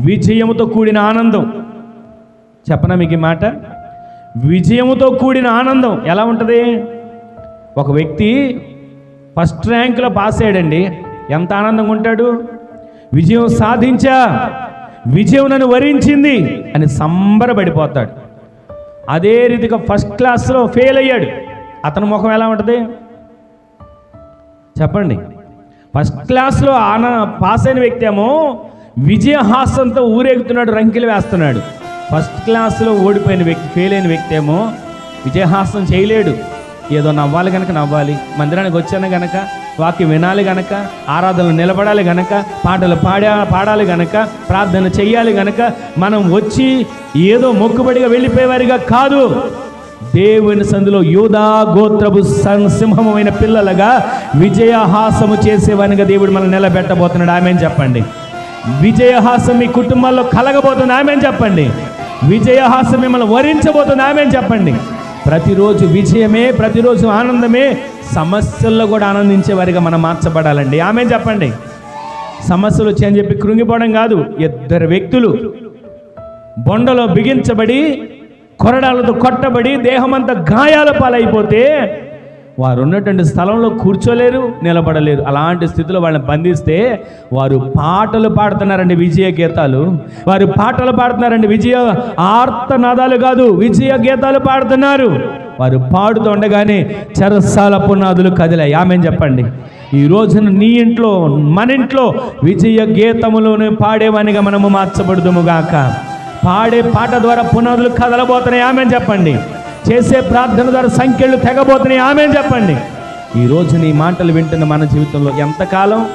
విజయముతో కూడిన ఆనందం. చెప్పనా మీకు ఈ మాట? విజయముతో కూడిన ఆనందం. ఎలా ఉంటుంది? ఒక వ్యక్తి ఫస్ట్ ర్యాంకులో పాస్ అయ్యాడండి. ఎంత ఆనందంగా ఉంటాడు? విజయం సాధించా విజయం నన్ను వరించింది అని సంబరపడిపోతాడు. అదే రీతిగా ఫస్ట్ క్లాస్లో ఫెయిల్ అయ్యాడు. అతని ముఖం ఎలా ఉంటుంది? చెప్పండి. ఫస్ట్ క్లాస్లో ఆన పాస్ అయిన వ్యక్తి ఏమో విజయహాసంతో ఊరేగుతున్నాడు రంకిలు వేస్తున్నాడు. ఫస్ట్ క్లాస్లో ఓడిపోయిన వ్యక్తి ఫెయిల్ అయిన వ్యక్తి ఏమో విజయహాసం చేయలేడు. ఏదో నవ్వాలి కనుక నవ్వాలి మందిరానికి వచ్చాను గనక వాక్యం వినాలి గనక ఆరాధనలు నిలబడాలి గనక పాటలు పాడా పాడాలి గనక ప్రార్థన చేయాలి గనక మనం వచ్చి ఏదో మొక్కుబడిగా వెళ్ళిపోయేవారిగా కాదు. దేవుని సందులో యూదా గోత్రపు సం- సింహమైన పిల్లలుగా విజయహాసము చేసేవానిగా దేవుడు మనం నిలబెట్టబోతున్నాడు. ఆమె చెప్పండి. విజయహాసం మీ కుటుంబాల్లో కలగబోతుంది ఆమె చెప్పండి. విజయహాసం మిమ్మల్ని వరించబోతుంది ఆమె చెప్పండి. ప్రతిరోజు విజయమే ప్రతిరోజు ఆనందమే సమస్యల్లో కూడా ఆనందించే వారిగా మనం మార్చబడాలండి. ఆమె చెప్పండి. సమస్యలు వచ్చాయని చెప్పి కృంగిపోవడం కాదు ఇద్దరు వ్యక్తులు. బొండలో బిగించబడి కొరడాలతో కొట్టబడి దేహమంతా గాయాల పాలైపోతే వారు ఉన్నటువంటి స్థలంలో కూర్చోలేరు నిలబడలేరు. అలాంటి స్థితిలో వాళ్ళని బంధిస్తే వారు పాటలు పాడుతున్నారండి విజయ గీతాలు. వారు పాటలు పాడుతున్నారండి విజయ ఆర్తనాదాలు కాదు విజయ గీతాలు పాడుతున్నారు. వారు పాడుతూ ఉండగానే చెరసాల పునాదులు కదిలాయి. ఆమె చెప్పండి? ఈ రోజున నీ ఇంట్లో మన ఇంట్లో విజయ గీతములోనే పాడేవానిగా మనము మార్చబడుదుము గాక. పాడే పాట ద్వారా పునాదులు కదలబోతున్నాయి. ఆమె చెప్పండి? చేసే ప్రార్థన ద్వారా సంఖ్యలు తెగబోతున్నాయి. ఆమె చెప్పండి. ఈ నీ మాటలు వింటున్న మన జీవితంలో ఎంతకాలం?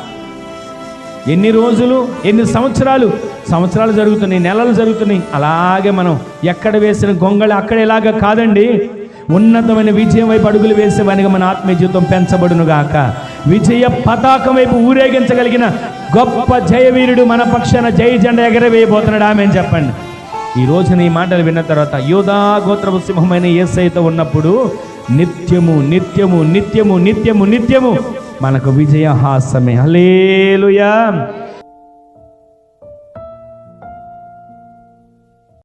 ఎన్ని రోజులు? ఎన్ని సంవత్సరాలు? సంవత్సరాలు జరుగుతున్నాయి నెలలు జరుగుతున్నాయి. అలాగే మనం ఎక్కడ వేసిన గొంగళి అక్కడ ఇలాగా కాదండి. ఉన్నతమైన విజయం వైపు అడుగులు వేసేవానిగా మన ఆత్మీయ జీవితం పెంచబడును గాక. విజయ పతాకం వైపు ఊరేగించగలిగిన గొప్ప జయవీరుడు మన పక్షాన జయ జెండా ఎగరవేయబోతున్నాడు. ఆమె చెప్పండి. ఈ రోజున ఈ మాటలు విన్న తర్వాత యోధా గోత్రపు సింహమైన ఏసైతో ఉన్నప్పుడు నిత్యము నిత్యము నిత్యము నిత్యము నిత్యము మనకు విజయహాసమే హలేలుయా